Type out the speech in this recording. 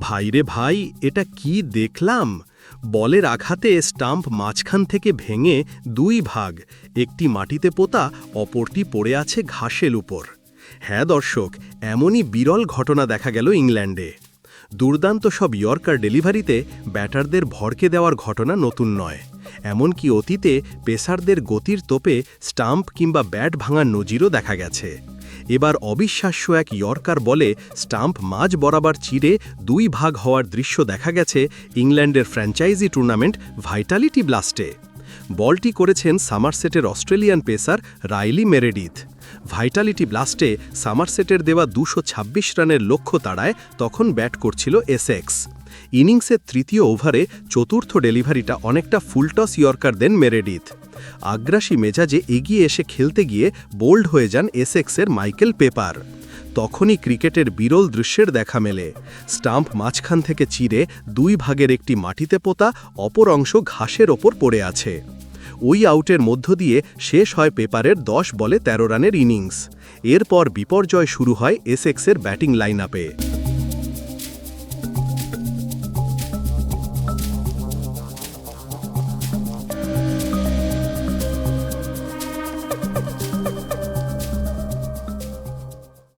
ভাইরে ভাই, এটা কি দেখলাম? বলের আঘাতে স্টাম্প মাঝখান থেকে ভেঙে দুই ভাগ, একটি মাটিতে পোতা, অপরটি পড়ে আছে ঘাসের উপর। হ্যাঁ দর্শক, এমনই বিরল ঘটনা দেখা গেল ইংল্যান্ডে। দুর্দান্ত সব ইয়র্কার ডেলিভারিতে ব্যাটারদের ভড়কে দেওয়ার ঘটনা নতুন নয়। এমনকি অতীতে পেসারদের গতির তোপে স্টাম্প কিংবা ব্যাট ভাঙার নজিরও দেখা গেছে। এবার অবিশ্বাস্য এক ইয়র্কার বলে স্টাম্প মাঝ বরাবর চিরে দুই ভাগ হওয়ার দৃশ্য দেখা গেছে ইংল্যান্ডের ফ্র্যাঞ্চাইজি টুর্নামেন্ট ভাইটালিটি ব্লাস্টে। বলটি করেছেন সামারসেটের Australian pacer Riley Meredith. Vitality ব্লাস্টে সামারসেটের দেওয়া দুশো রানের লক্ষ্য তাড়ায় তখন ব্যাট করছিল এসএক্স। ইনিংসের তৃতীয় ওভারে চতুর্থ ডেলিভারিটা অনেকটা ফুলটস ইয়র্কার দেন মেরেডিথ। আগ্রাসী মেজাজে এগিয়ে এসে খেলতে গিয়ে বোল্ড হয়ে যান এসএক্সের মাইকেল পেপার। তখনই ক্রিকেটের বিরল দৃশ্যের দেখা মেলে। স্টাম্প মাঝখান থেকে চিরে দুই ভাগের একটি মাটিতে পোতা অপর অংশ ঘাসের ওপর পড়ে আছে। ওই আউটের মধ্য দিয়ে শেষ হয় পেপারের দশ বলে ১৩ রানের ইনিংস। এরপর বিপর্যয় শুরু হয় এসএক্সের ব্যাটিং লাইন আপে।